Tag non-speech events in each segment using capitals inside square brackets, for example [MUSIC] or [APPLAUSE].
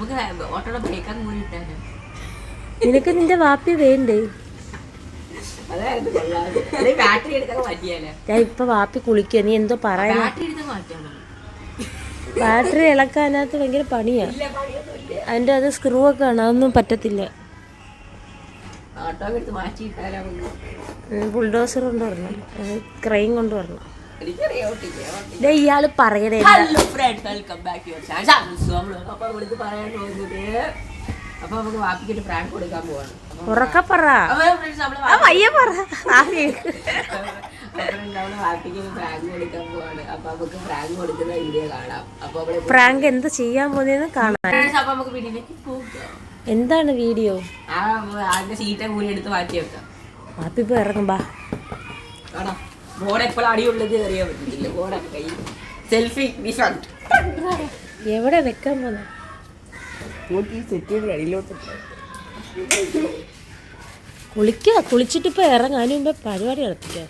നമുക്ക് ഓട്ടോടെ ബ്രേക്കാൻ കൂടി ഇട്ടാലോ നിനക്ക് നിന്റെ വാപ്പി വേണ്ടേ? ഞാൻ ഇപ്പൊ വാപ്പി കുളിക്കുക നീ എന്തോ പറയാ ബാറ്ററി ഇളക്കാനകത്ത് ഭയങ്കര പണിയാ. അതിന്റെ അത് സ്ക്രൂ ഒക്കെ ആണ് അതൊന്നും പറ്റത്തില്ല. ബുൾഡോസർ കൊണ്ടുവരണം. ക്രെയിൻ ദേ ഇയാൾ പറയണേ hello friends welcome back your channel അപ്പൊ പറയാൻ പോകുന്നത് അപ്പൊ നമുക്ക് വാപ്പിക്കിട്ട് പ്രാങ്ക് കൊടുക്കാൻ പോവാണ്. ഉറക്കെ പറ. പയ്യെ പറ. പ്രാങ്ക് കാണാം. എന്ത് ചെയ്യാൻ പോകുന്നതെന്ന് കാണാൻ friends, നമുക്ക് വീട്ടിലേക്ക് പോകാം എന്താണ് വീഡിയോ സീറ്റ കൂടി എടുത്ത് മാറ്റി വെക്കാം. വാപ്പിപ്പോ ഇറങ്ങും ബാ. എപ്പോഴും അടിയുള്ളത് അറിയാൻ സെൽഫി എവിടെ വെക്കാൻ പോന്നെ? അടിയിലോട്ട് കുളിക്കുക കുളിച്ചിട്ട് ഇപ്പൊ ഇറങ്ങാൻ മുമ്പ് പരിപാടി മണ്ടേ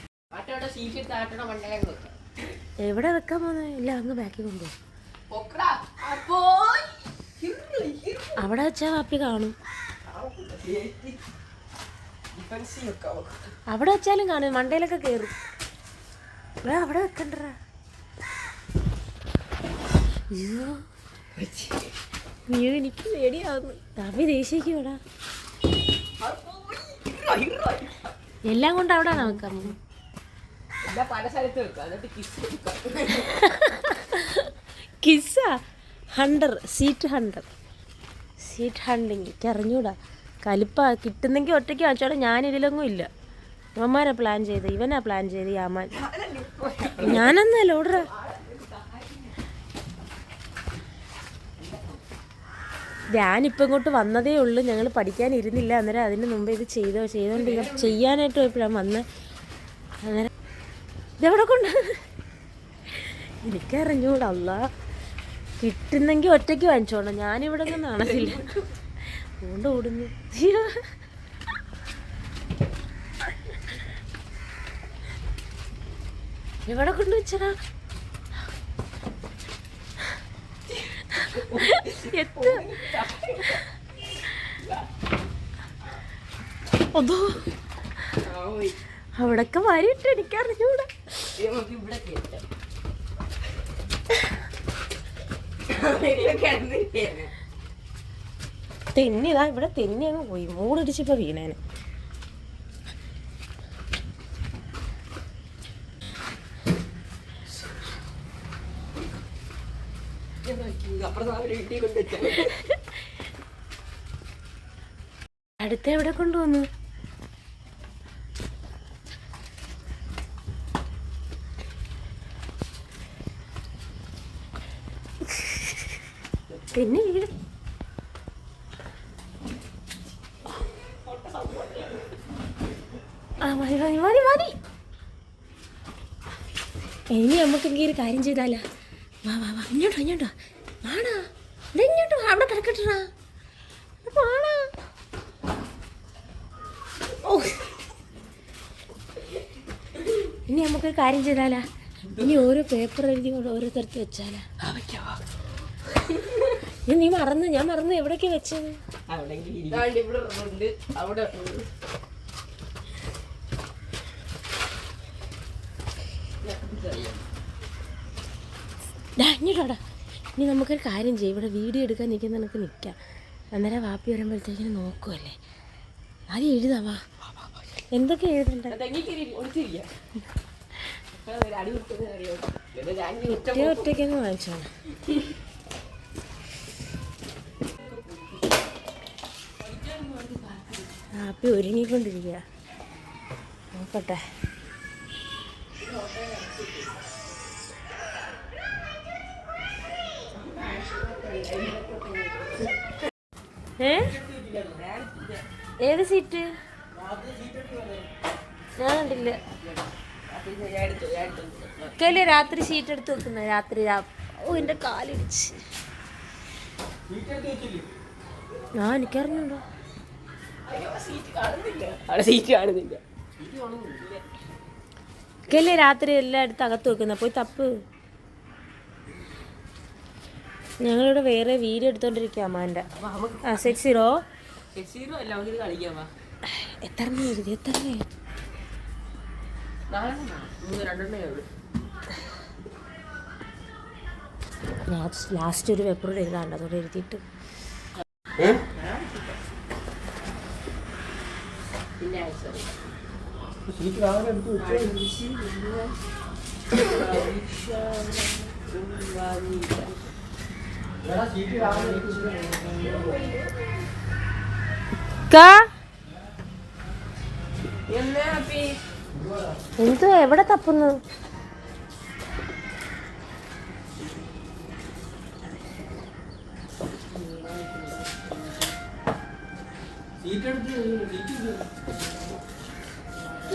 എവിടെ വെക്കാൻ പോന്നെ? ഇല്ല അങ്ങ് ബാക്കി കൊണ്ടുപോകും അവിടെ വെച്ചാ വാപ്പി കാണും. അവിടെ വെച്ചാലും കാണും. മണ്ടയിലൊക്കെ കേറും. അവിടെ വെക്കണ്ട അയ്യോ. അയ്യോ എനിക്ക് പേടിയാവുന്നു. തവി ദേഷ്യിക്കൂടാ എല്ലാം കൊണ്ട് അവിടെ പല സ്ഥലത്ത് Qissa hunter seat hunter seat hunting എനിക്ക് അറിഞ്ഞൂടാ കലിപ്പ കിട്ടുന്നെങ്കിൽ ഒറ്റയ്ക്ക് വാങ്ങിച്ചോടെ ഞാൻ ഇതിലൊന്നും ഇല്ല. ഇവന്മാരാ പ്ലാൻ ചെയ്ത് ഇവനാ പ്ലാൻ ചെയ്ത് യാമാൻ ഞാനൊന്നല്ല ഓർഡർ ഞാനിപ്പോൾ ഇങ്ങോട്ട് വന്നതേ ഉള്ളൂ. ഞങ്ങൾ പഠിക്കാൻ ഇരുന്നില്ല. അന്നേരം അതിന് മുമ്പ് ഇത് ചെയ്തോ ചെയ്തോണ്ട് ചെയ്യാനായിട്ട് പോയപ്പോഴാണ് വന്ന്? അന്നേരം ഇതെവിടെ കൊണ്ട്? എനിക്കറിഞ്ഞൂടല്ല കിട്ടുന്നെങ്കിൽ ഒറ്റയ്ക്ക് വാങ്ങിച്ചോണം. ഞാനിവിടെ ഒന്നും കാണത്തില്ല. അതുകൊണ്ട് ഓടുന്നു. എവിടെ കൊണ്ട് വെച്ചടാ എത്ത് അതോ? അവിടൊക്കെ വാരിയിട്ട് എനിക്ക് അറിഞ്ഞൂടെ. ഇവിടെ തെന്നിതാ ഇവിടെ തെന്നിയാണ് പോയി. മൂടിടിച്ചിപ്പോ വീണേനെ ഇത് നോക്കി, അപ്പുറത്ത് അവർ വീട്ടിൽ കൊണ്ട് വെച്ചാൽ അടുത്ത എവിടെ കൊണ്ടുവന്നു? പിന്നെ മതി മതി ഇനി നമുക്കെങ്കിൽ ഒരു കാര്യം ചെയ്താലാ. വാ വാ വാ ഇങ്ങോട്ടോ ഇങ്ങോട്ടോ ഇങ്ങോട്ടോ കിടക്കട്ടാ ഓ. ഇനി നമുക്കൊരു കാര്യം ചെയ്താലാ. ഇനി ഓരോ പേപ്പർ എഴുതി കൊണ്ട് ഓരോരുത്തരത്ത് വെച്ചാലാ. ഇനി നീ മറന്ന് ഞാൻ മറന്ന് എവിടൊക്കെ വെച്ചത്? അവിടെ ഇനി നമുക്കൊരു കാര്യം ചെയ്യും. ഇവിടെ വീഡിയോ എടുക്കാൻ നിൽക്കുന്ന നമുക്ക് നിൽക്കാം. അന്നേരം വാപ്പി വരുമ്പോഴത്തേക്കിന് നോക്കുമല്ലേ അത് എഴുതാവാ എന്തൊക്കെ എഴുതണ്ട? തെങ്ങിക്കരി ഒളിച്ചിരിക്കാം. വാപ്പി ഒരുങ്ങിക്കൊണ്ടിരിക്കുക അടി ഏ? ഏത് സീറ്റ് ഞാൻ കണ്ടില്ല. ഒക്കെയല്ലേ രാത്രി സീറ്റ് എടുത്ത് വെക്കുന്ന? രാത്രി ഓ എന്റെ കാലിടിച്ച്. ആ എനിക്കറിഞ്ഞുണ്ടോ അവിടെ സീറ്റ് കാണുന്നില്ല. ഒക്കെയല്ലേ രാത്രി എല്ലാം എടുത്ത് അകത്ത് വെക്കുന്ന? പോയി തപ്പ്. ഞങ്ങളിവിടെ വേറെ വീഡിയോ എടുത്തോണ്ടിരിക്കുക അമ്മാന്റെ ആ സിക്സ് സീറോ എത്ര എഴുതി എത്ര ലാസ്റ്റ് ഒരു പേപ്പർ എഴുതാണ്ട് അതോടെ എഴുതിയിട്ട് പിന്നെ ഹാപ്പി എന്തോ എവിടെ തപ്പുന്നു?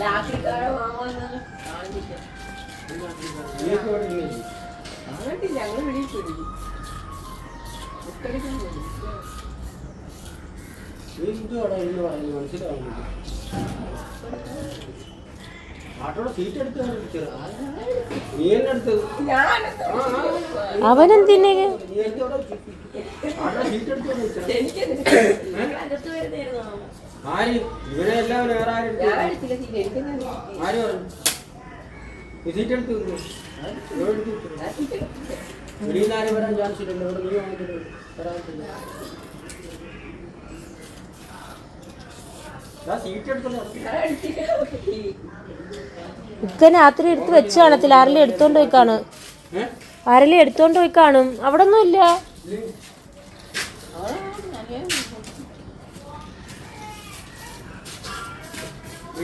ഞങ്ങൾ വാങ്ങുന്നത് കാണിട്ടില്ല ഞങ്ങൾ മനസ്സിലാവുന്നില്ല സീറ്റ് എന്നെ അവനെന്തിനെ എടുത്ത് ആര് ആരും ആരും വരാൻ ചാൻസ് ഇല്ലല്ലോ ഇവിടെ ഇക്ക രാത്രി എടുത്ത് വെച്ച് കാണത്തില്ല. ആരെല്ലാം എടുത്തോണ്ട് പോയി കാണും. ആരെല്ലാം എടുത്തോണ്ട് പോയി കാണും. അവിടെ ഒന്നും ഇല്ല.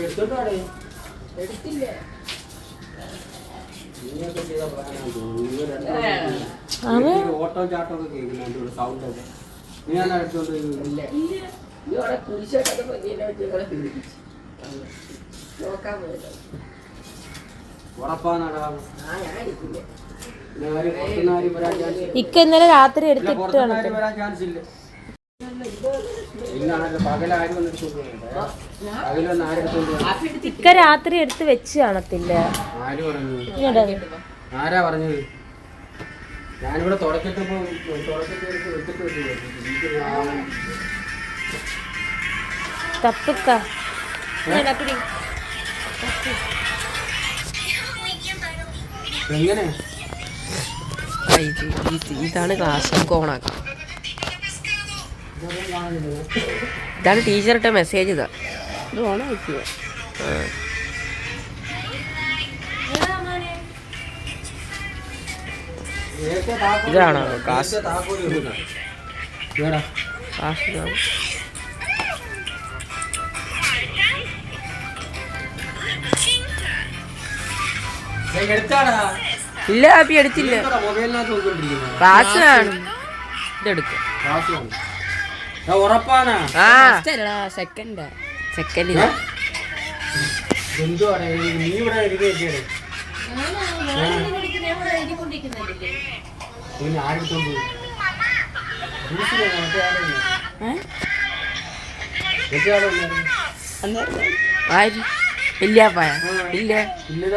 എടുത്തോണ്ട് എടുത്തില്ല നീയൊക്കെ ചെയ്ത പ്ലാനാണ് തോന്നുന്നു. ഇവർ രണ്ടുപേരും അവൻ ഈ ഓട്ടം ചാട്ടം ഒക്കെ കേൾക്കുന്നുണ്ട് ഇവിടെ സൗണ്ട് ഒക്കെ നീ ഞാൻ. ഇക്ക ഇന്നലെ രാത്രി എടുത്തിട്ടാണ് വരാൻ ചാൻസ് ഇല്ല. ഇന്നാണല്ലോ പകലാരും വന്ന് എടുത്തോണ്ട് പോകുന്നത് പകലൊന്നും ആരും എടുത്തോണ്ട് പോകുന്നത് കാപ്പി എടുത്തിട്ട് ഇക്ക രാത്രി എടുത്ത് വെച്ച് കാണത്തില്ല ആര് പറഞ്ഞു? ആരാ പറഞ്ഞത്? ഞാനിവിടെ തുടക്കത്തിപ്പോ തുടക്കത്തിൽ എടുത്തിട്ട് വെച്ചു തപ്പിക്ക. ഇങ്ങോട്ടാ, പിടി. എങ്ങനെ? ഇതാണ് ക്ലാസ് ഓണാക്കാം ഇതാണ് ടീച്ചറിട്ട മെസ്സേജ് ഇതാ. ഇത് ഓണം താക്കോൽ ഇതാണോ? കാശ്. കാശ് ഇല്ല കാപ്പി എടുത്തില്ല. കാശ് കാണും ഇതെടുക്കും. ഉറപ്പാണ്. സെക്കൻഡ് സെക്കൻഡ് നീ ഇവിടെ? ആര്? ഇല്ലാപ്പായ ഇല്ല. ഇല്ലത്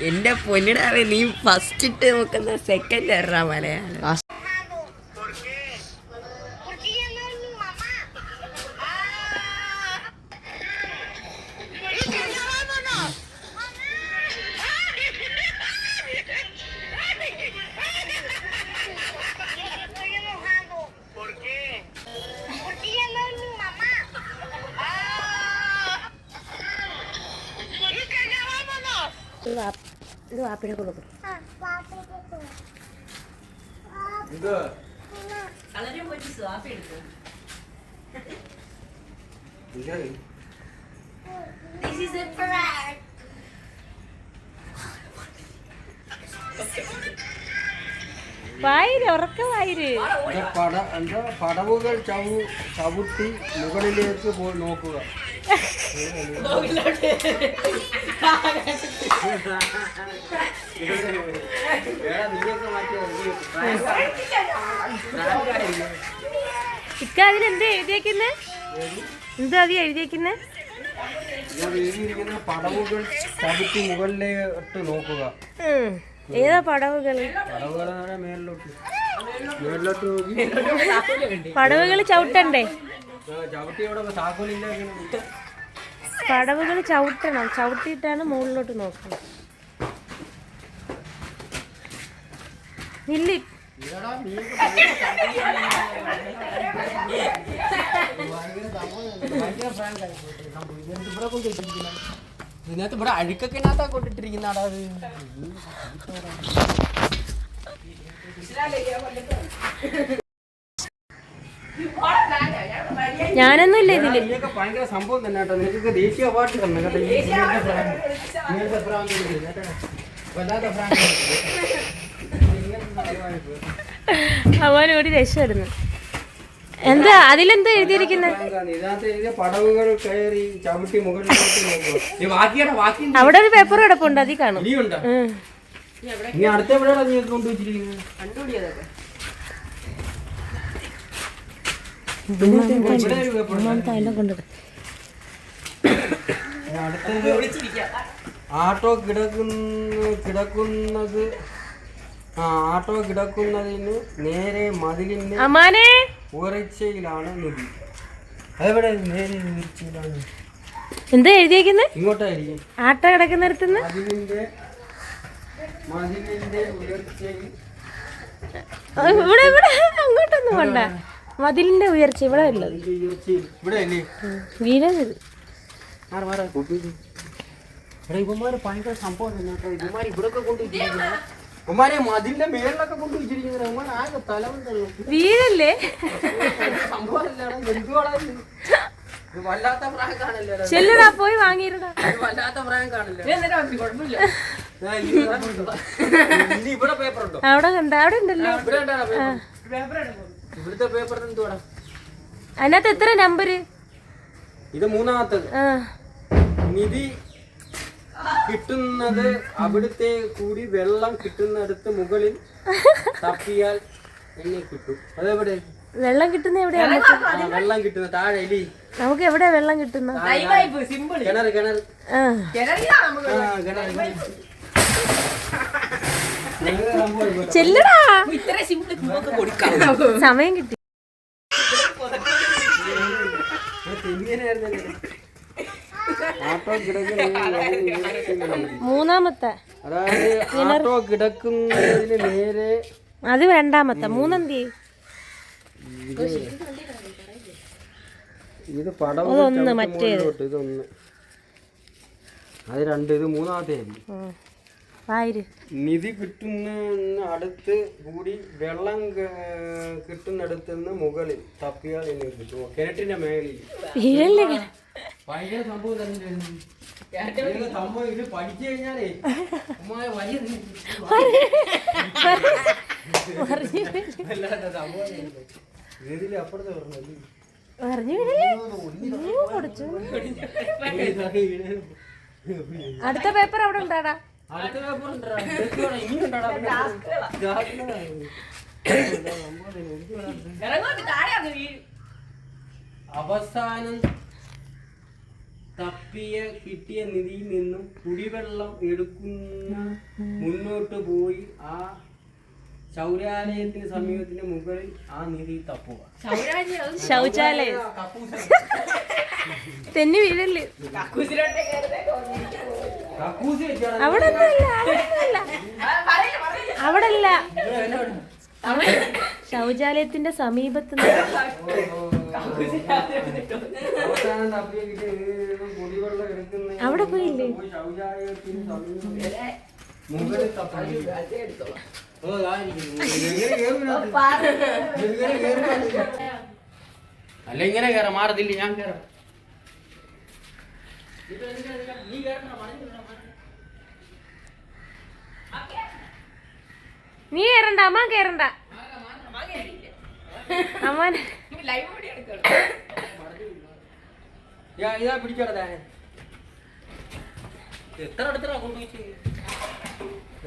എന്റെ പൊന്നിടാവേ നീ ഫസ്റ്റ് ഇട്ട് നോക്കുന്ന സെക്കൻഡ് എറാ മലയാളം. ഇത് വാപ്പിനെ കൊടുക്കും. This is a prank. വായിര് ഉറക്ക വായിര്. ഇത് പട എന്താ പടവുകൾ ചവു ചവിട്ടി മുകളിലേക്ക് പോയി നോക്കുക. [LAUGHS] ഇക്ക അതിലെന്താ എഴുതിയേക്കുന്നെ? എന്താ അതി എഴുതിയേക്കുന്നെ? പടവുകൾ ചവിട്ടി നോക്കുക ഏതാ പടവുകൾ ചവിട്ടണ്ടേ? ചവിട്ടി അവിടെ താക്കോലില്ല പടവുകൾ ചവിട്ടണം. ചവിട്ടിയിട്ടാണ് മുകളിലോട്ട് നോക്കുന്നത്. നില്ലി ഇതിനകത്ത് ഇവിടെ അഴുക്കൊക്കെ കൊണ്ടിട്ടിരിക്കുന്നാടാ അത്. ഞാനൊന്നും ഇല്ല ഇതിൽ. ഭയങ്കര സംഭവം തന്നെ കേട്ടോ. ദേശീയ അവാർഡ് കേട്ടോ. ഇങ്ങനത്തെ. വല്ലാത്ത അവൻ ഒരു രക്ഷമായിരുന്നു എന്താ? അതിലെന്താ എഴുതിയിരിക്കുന്നത് പടവുകൾ കയറി ചവിട്ടി അവിടെ ഒരു പേപ്പർ കിടപ്പുണ്ട് അതിൽ കാണും. നീ അടുത്ത എവിടെയാണ് നീ കൊണ്ടുവച്ചിരിക്കുന്നത് കണ്ടുപിടിയതൊക്കെ ഇവിടെ ഒരു paper ഉണ്ട്. ഒന്നാമത്തെ അതിനെ കൊണ്ടിട്ട് ഇനി അടുത്തത് [COUGHS] ആട്ടോ കിടക്കുന്ന കിടക്കുന്നത് ആ ആട്ടോ കിടക്കുന്നതിന് നേരെ മതിലിന് അമ്മാനെ! ഉയർച്ചയിലാണ് നദി അതെവിടെ? നേരെ ഉയർച്ചയിലാണ്. എന്താ എഴുതിയേക്കുന്നത് ഇങ്ങോട്ടായിരിക്കും. ആട്ടോ കിടക്കുന്നിടത്തുനിന്ന്? മതിലിന്റെ മതിലിന്റെ ഉയർച്ചയിൽ ഇവിടെ ഇവിടെ. അങ്ങോട്ടൊന്നും വേണ്ട. മതിലിന്റെ ഉയർച്ച ഇവിടെ ഉള്ളത്. വീരത് വീരല്ലേ ചെല്ലടാ പോയി വാങ്ങിയിരടാ. അവിടെ കണ്ട അവിടെ ഉണ്ടല്ലോ. ഇവിടുത്തെ പേപ്പർ എന്തുവാടാ? അതിനകത്ത് എത്ര നമ്പര് ഇത് മൂന്നാമത്തത് ആ. നിധി കിട്ടുന്നത് അവിടുത്തെ കൂടി വെള്ളം കിട്ടുന്നിടത്ത് മുകളിൽ തപ്പിയാൽ എന്നെ കിട്ടും. അതെവിടെ? വെള്ളം കിട്ടുന്ന എവിടെയാണ് വെള്ളം കിട്ടുന്ന താഴെ എലി നമുക്ക് എവിടെയാ വെള്ളം കിട്ടുന്ന കിണർ കിണർ കിണർ. ചെല്ലടാ. സമയം കിട്ടി. മൂന്നാമത്തെ. കിടക്കുന്നതിന് നേരെ അത് രണ്ടാമത്തെ. മൂന്നെന്തി? ഇത് പടം അതൊന്ന് മറ്റേത്. ഇതൊന്ന് അത് രണ്ട് ഇത് മൂന്നാമത്തെ നിധി കിട്ടുന്ന അടുത്ത് കൂടി വെള്ളം കിട്ടുന്നിടത്ത് നിന്ന് മുകളിൽ തപ്പിയാൽ കിട്ടുമോ? കിണറ്റിന്റെ മേളിൽ. ഭയങ്കര സംഭവം തന്നെ സംഭവം ഇത് പഠിച്ചു കഴിഞ്ഞാലേ? ഉമ്മായ വലിയ സംഭവം അപ്പുറത്തെ പറഞ്ഞു വീടല്ലേ. അടുത്ത പേപ്പർ അവിടെ ഉണ്ടാടാ. അവസാനം തപ്പിയ കിട്ടിയ നിധിയിൽ നിന്നും കുടിവെള്ളം എടുക്കുന്ന മുന്നോട്ട് പോയി ആ ശൗചാലയത്തിന് സമീപത്തിന് മുകളിൽ ആ നിധി തപ്പുക. ശൗചാലയം? തെന്നി വീഴല്ലേ? അവിടെ ശൗചാലയത്തിന്റെ സമീപത്ത് അവിടെ പോയില്ലേ? കേറും കേറും? അല്ല ഇങ്ങനെ കയറാം മാറത്തില്ല ഞാൻ കയറാം നീ കയറണ്ട അമ്മ കയറണ്ട അമ്മാൻ ലൈവ് കൂടി എടുക്കണം യാ- ഇതാ പിടിച്ചോടാ താനെ. എത്ര അടുത്തടാ കൊണ്ടുപോയിട്ട്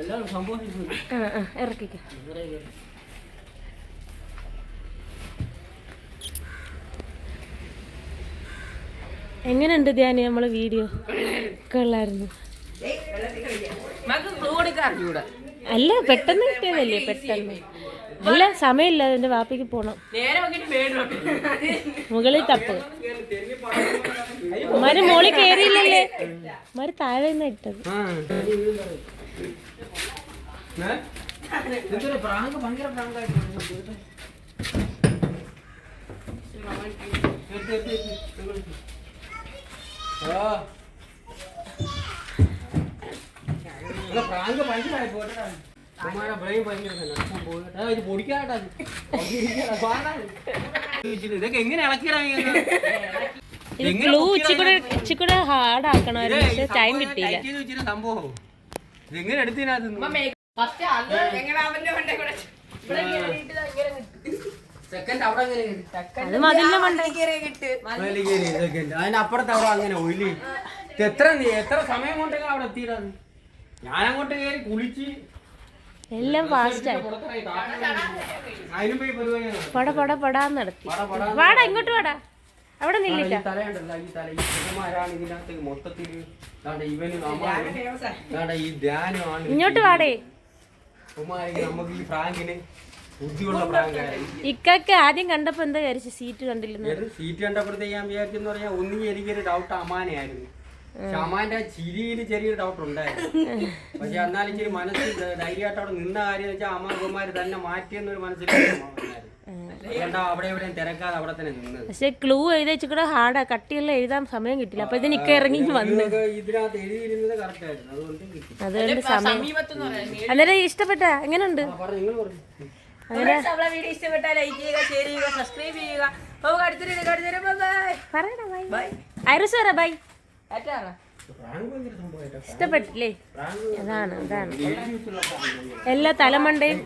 എല്ലാം സംഭവിച്ചു ആ ആ ഇറക്കിക്ക എങ്ങനെയുണ്ട് ധ്യാനി നമ്മളെ വീഡിയോ കൊള്ളായിരുന്നു. അല്ല പെട്ടെന്ന് കിട്ടിയതല്ലേ പെട്ടെന്ന്. അല്ല സമയമില്ല അതിന്റെ വാപ്പിക്ക് പോണം. മുകളിൽ തപ്പ്. മര മോളിൽ കയറിയില്ലല്ലേ മര താഴെ നിന്ന് ഇട്ടത്. ഭയങ്കര പ്രാങ്ക് ഭയങ്കരമായി. പോട്ടെ. ഇതൊക്കെ എങ്ങനെ ഇളക്കിടാ ഇച്ചിക്കൂടെ ഹാർഡ് ആക്കണമായിരുന്നു പക്ഷെ ടൈം കിട്ടിയില്ല സംഭവം ഇതെങ്ങനെ എടുത്തിനകത്ത് അത് മതിലിന്റെ കിട്ട്. അതിനപ്പുറത്ത് അവിടെ അങ്ങനെ ഒലി എത്ര നീ എത്ര സമയം കൊണ്ടെങ്കിലും അവിടെ എത്തിയിടാന്ന് ഞാൻ അങ്ങോട്ട് കയറി കുളിച്ച് എല്ലാം ഫാസ്റ്റ് ആയി. പുറത്തിറങ്ങി കാട്ടിൽ അതിനും പോയി പരിപാടി പട പട പടാന്ന് നടത്തി. വാടാ ഇങ്ങോട്ട് വാടാ. അവിടെ ഇങ്ങോട്ട് വാടേ. നമുക്ക് ഈ ഫ്രാങ്കിന് ഇക്കൊക്കെ ആദ്യം കണ്ടപ്പോ എന്താ വിചാരിച്ചു? സീറ്റ് കണ്ടില്ലെന്ന്. സീറ്റ് കണ്ടപ്പോഴത്തേക്ക് ഞാൻ വിചാരിച്ചെന്ന് പറഞ്ഞാൽ ഒന്നുകിൽ എനിക്കൊരു ഡൗട്ട് അമ്മാന്റെ ആ ചിരിയിൽ ചെറിയൊരു ഡൗട്ട് ഉണ്ടായിരുന്നു. പക്ഷെ എന്നാലും ഇച്ചിരി മനസ്സിൽ ധൈര്യമായിട്ട് അവിടെ നിന്ന കാര്യം വെച്ചാൽ അമ്മാക്കുമാര് തന്നെ മാറ്റിയെന്നൊരു മനസ്സിൽ പക്ഷെ ക്ലൂ എഴുതി വെച്ചിക്കൂടെ ഹാർഡാ കട്ടിയെല്ലാം എഴുതാൻ സമയം കിട്ടില്ല. അപ്പൊ ഇതിനൊക്കെ ഇറങ്ങി വന്നു. അതുകൊണ്ട് സമയം അന്നേരം ഇഷ്ടപ്പെട്ട എങ്ങനെയുണ്ട് ആ, പറഞ്ഞു നിങ്ങൾ പറഞ്ഞു നമ്മളെ വീഡിയോ ഇഷ്ടപ്പെട്ടാൽ ലൈക്ക് ചെയ്യുക ഷെയർ ചെയ്യുക സബ്സ്ക്രൈബ് ചെയ്യുക. നമുക്ക് അടുത്തൊരു അടുത്തൊരു ബൈ പറയടാ ബൈ ഐറിസ് പറ ബൈ ടാറ്റാ പ്രാങ്ക് ഭയങ്കര സംഭവമായിട്ടാ. ഇഷ്ടപ്പെട്ടില്ലേ? അതാണ് അതാണ്. എല്ലാ തലമണ്ടയും.